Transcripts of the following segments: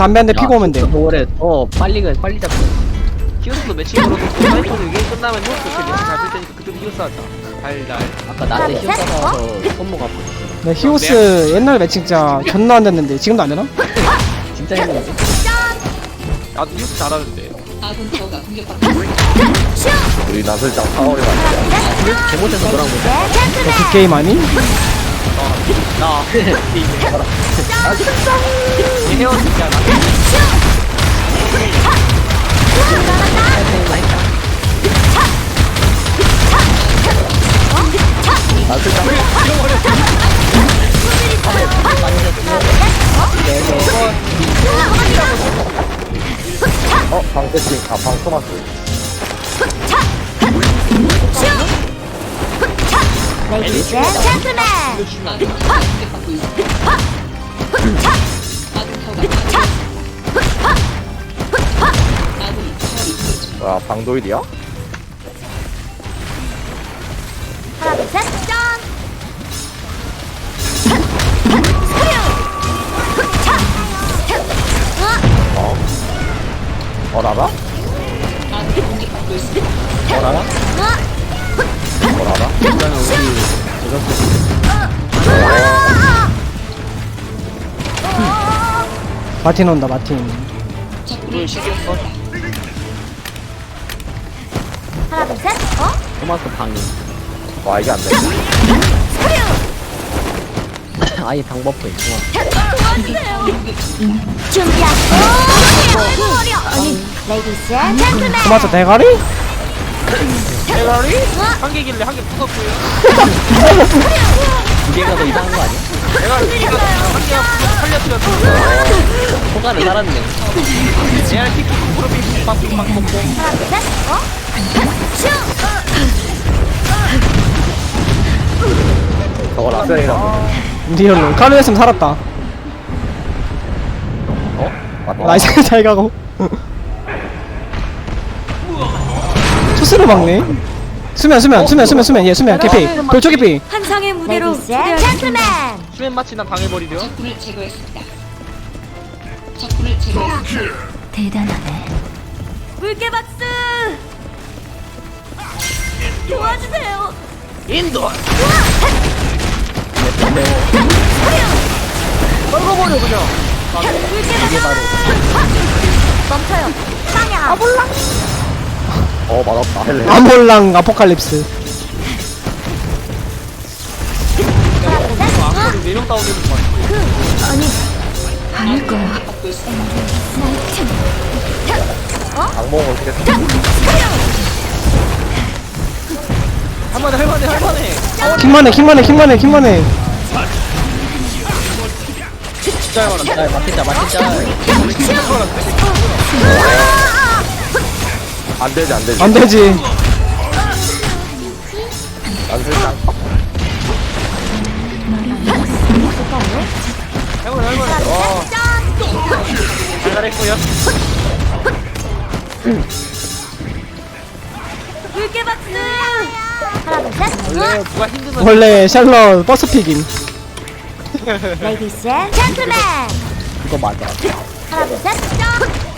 담배 한 대 피고 오면 돼. 뭐래. 어 빨리 가 빨리 잡고 히오스도 매칭으로 파이터는 게임 끝나면 히오스 이렇게 매칭 잘쓸 테니까 그때 히오스 하자. 달달. 아까 나한테 셋, 휘어서 손목 아프고. 네, 히오스 옛날 매칭 진짜 존나 안 됐는데 지금도 안 되나? 진짜 힘들었어. 나도 히오스 잘하는데. 우리 나설장 파워를 만들자. 잘못해서 너랑 보자 그 게임 아니? 나 게임에 이 헤어스 있잖아 나설장 어, 방패팅, 아, 방토마스. 레이디스 앤 젠틀맨 와, 방도일이야? 마틴. 온다 마틴. 이걸 시켰어. 하나 둘 셋. 어? 토마토 방이. 와, 이게 안 돼. 아예 방법도 있구나. 준비하시고. 아니 레이디스 앤 젠틀맨 토마토 대가리? 한 개길래 한 개 부쉈고요 두 개가 더 이상한 거 아니야? 대가리 한 개가 살려뜨렸어 호가를 살았네 ARTP 프로필 빵빵빵 먹고 하나 둘 셋 어? 슈! 저거 라셀이라고. 리얼로 카르였으면 살았다 어? 맞다. 나이스 잘 가고 초스를 막네 수면 수면 수면 수면 수면. 예 수면. 개피. 돌초 개피. 한상의 무대로 레이디스 앤 젠틀맨 수면 마치 난 당해버리려 대단하네. 물개 박스. 도와주세요. 인도 먹어버려 그냥. 이게 바로. 멈춰요. 빵야. 아볼라 어, 맛없다. 헬레. 아포칼립스 4명 다운되는 거 같아 아닐 거야. 악몽을 어떻게 할만해 할만해 할만해 킹만해 킹만해 킹만해 킹만해 진짜 할만한데 짤 맞겠자 맞겠자 안 되지, 안 되지. 안 되지 물개 박스. 하나 둘셋 원래 누가 힘든 원래 샬럿 버스픽임 레이디스 앤 젠틀맨 그거 맞아 하나 둘셋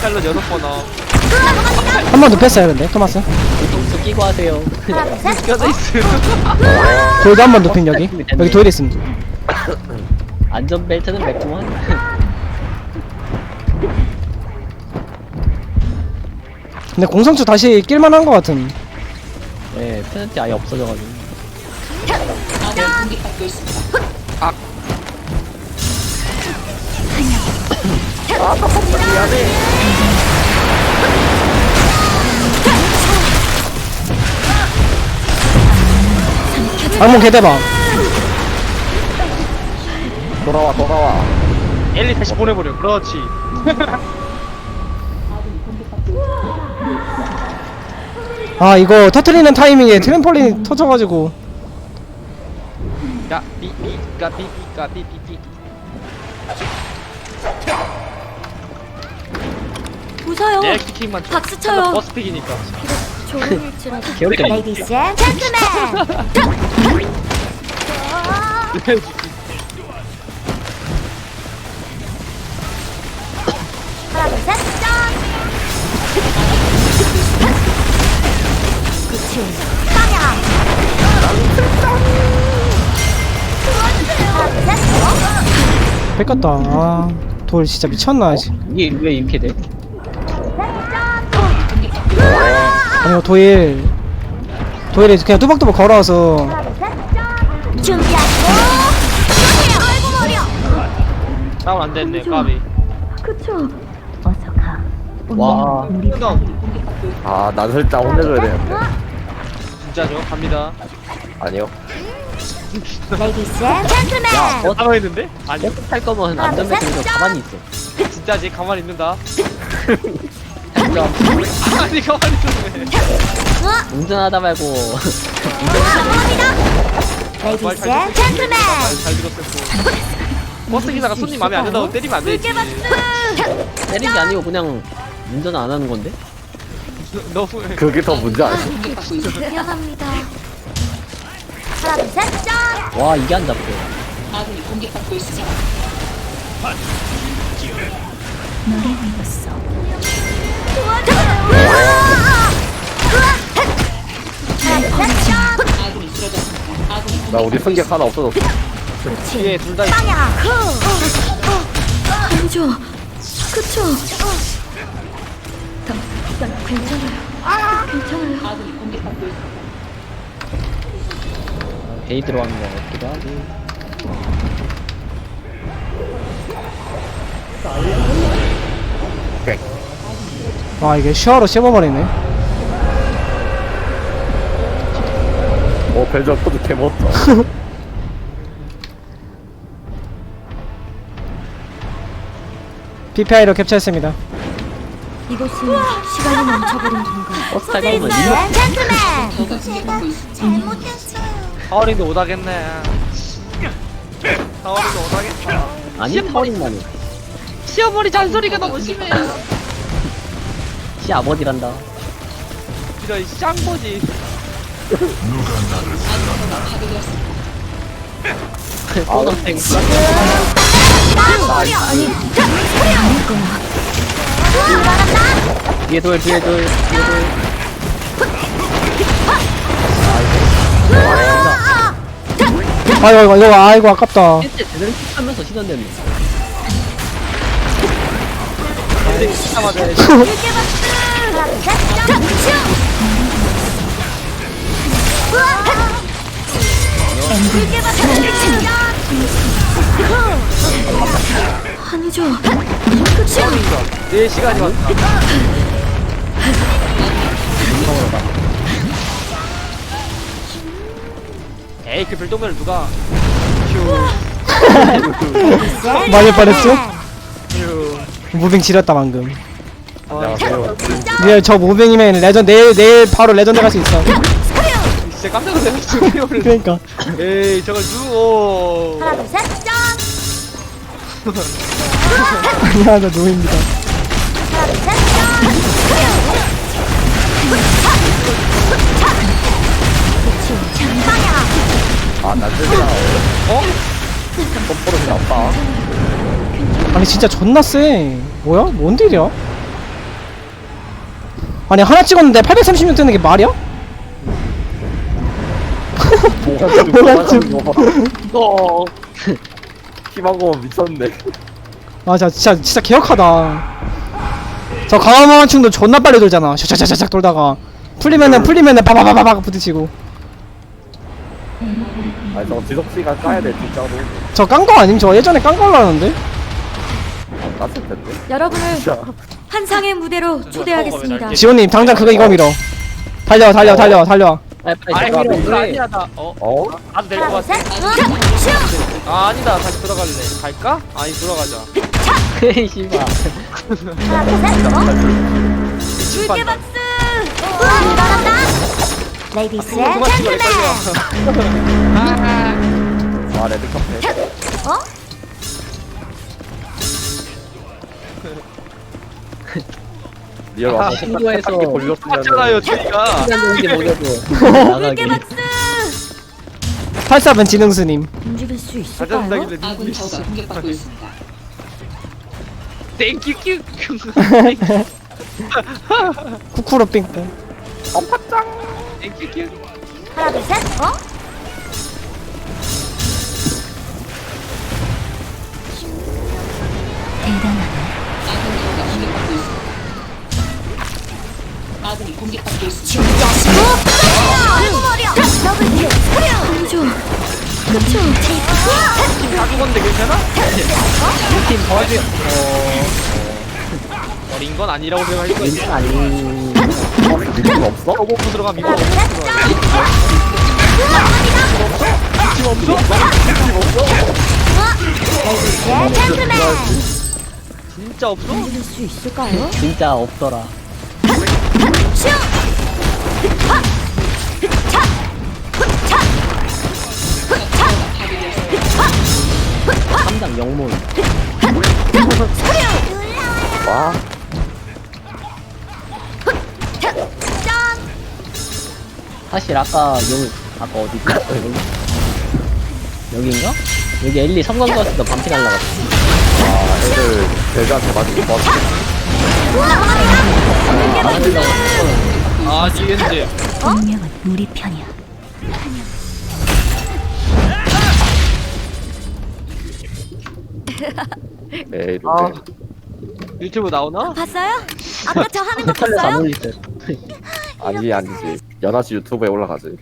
샬롯 여섯 번 어. 한 번 눕혔어요 근데 토마스. 또 끼고 하세요. 껴져 있어요. 돌도 한 번 눕힌 여기. 여기 돌 있음 안전벨트는 맵구만. 근데 공성추 다시 낄만한 것 같은. 네 페널티 아예 없어져가지고 악몽 개대박. 돌아와, 돌아와. 엘리 다시 보내버려. 그렇지. 아 이거 터트리는 타이밍에 트램폴린이 터져가지고 야 삐삐까 삐삐까 삐삐삐 웃어요. 내 키킹만 쳐 박수 쳐요. 버스픽이니까 개울게. Ladies and gentlemen 하나 둘셋 짠! 그치 뺏겼다. 아 돌 진짜 미쳤나 씨. 이게 왜 이렇게 돼? 아니 이거 도일. 도일이 그냥 뚜벅뚜벅 걸어와서. 머리야. 다운 안 됐네 까비. 그쵸? 어서 가. 와. 아. 난설장 혼내줘야 되는데. 진짜죠? 갑니다. 아니요 Gentlemen 야, 어, 다운 했는데? 아니. 버스 탈 거면 안전벨트 좀 가만히 있어. 진짜지 가만히 있는다. 진짜 아니 가만히 있었네 운전하다 말고. Ladies and gentlemen 잘 들었었고 버스 기사가 손님 마음에 안 든다고 때리면 안 되지. 때린 게 아니고 그냥 운전 안 하는 건데? 너무 그게 더 문제 아니야? 미안합니다 하나 둘셋 짠! 와 이게 안 잡혀. 나 우리 승객 하나 없어졌어 뒤에 둘다 빵야 아니죠. 그쵸. 나, 나 괜찮아요. 괜찮아요. 들어가는 거 같기도 하고. 와 이게 슈어로 씹어버리네. 어 벨저 코드 개멋져 PPI로 캡처했습니다. 이것은 시간이 멈춰버린 순간. 버스 제가 잘못했어요 타워링도 못하겠네 타워링도 못하겠다 아니 타워링만이. 시어머니 잔소리가 너무 심해 시 아버지란다. 이런 쌍보지 꼬넘탱. 뒤에 돌 뒤에 돌 뒤에 돌. 아이고 이거 아이고 아깝다 실제 제대로 킥하면서 짠! 아니죠. 내 시간이 왔다 에이 그 별똥별을 누가? 많이 뻔했죠? 휴. 무빙 지렸다 방금. 안녕하세요. 리얼 저 무빙이면 레전 내일 내일 바로 레전드 갈 수 있어. 진짜 깜짝 놀랐어 그러니까. 에이 저걸 누워. 하나 둘셋 짠! 안녕하세요 노입니다. 하나 둘셋 짠! 아 난설장 어? 뽀뽀를 나빠 아니 진짜 존나 쎄. 뭐야? 뭔 딜이야? 아니 하나 찍었는데 836 뜨는 게 말이야? 뭐가 좀- 어. 희망고 미쳤네. 아 진짜 진짜, 진짜 개역하다. 저 강화망원충도 존나 빨리 돌잖아. 샤샤샤샥 돌다가. 풀리면은 풀리면은 바바바바박 부딪히고 아니 저거 지속시간 까야 돼 진짜로 저 깐 거 아님? 저 예전에 깐 걸로 아는데? 깠을 텐데 여러분을 진짜 한상의 무대로 초대하겠습니다. 지호님 당장 그거 이거 밀어 달려 달려 달려 달려 빨리 빨리 아니 들어가. 그거 왜? 아니야 나 어? 어? 가도 될 것 하나 같아 둘셋 짠! 아 아니다 다시 들어갈래 갈까? 아니 들어가자 헤이 씨발. 하나 둘셋 물개 박스. 일어났다 그만 찍어 gentlemen 아 레드 카페 어? 이걸 와서 친구에서 세탁기 돌렸으면 맞잖아요 저희가 시간 정지 먹여도 나가게. 박수! 84번 지능스님 움직일 수 있을까요? 아군 타워가 공격받고 있습니다. 땡큐 큐 쿠쿠로 삥뽕 땡큐 큐 하나 둘셋 어? 있습니다. 아군이 공격받고 있습니다. 아이고 머리야 더블킬 아니죠. 그쵸? 다 죽었는데 괜찮아? 팀. 어, 어 린 건 아니라고 생각할 거야 민준 아니. 느낌 없어? 저거 들어가면 이거 하나 둘셋 예 젠틀맨 진짜 없어? 움직일 수 있을까요? 진짜 없더라. 슈 하! 차! 차! 차! 삼장 영문. 와 사실 아까 여기 아까 어디지? 여기? 여기인가? 여기 엘리 성광 갔을 때 반피 날라갔어. 아, 애들 대자한테 맞은 거 같아 아 지겐지 운명은 우리 편이야. 에이 아. 유튜브 나오나? 봤어요? 아까 저 하는 거 안 봤어요? 올릴. 아니 아니지 연하씨 유튜브에 올라가지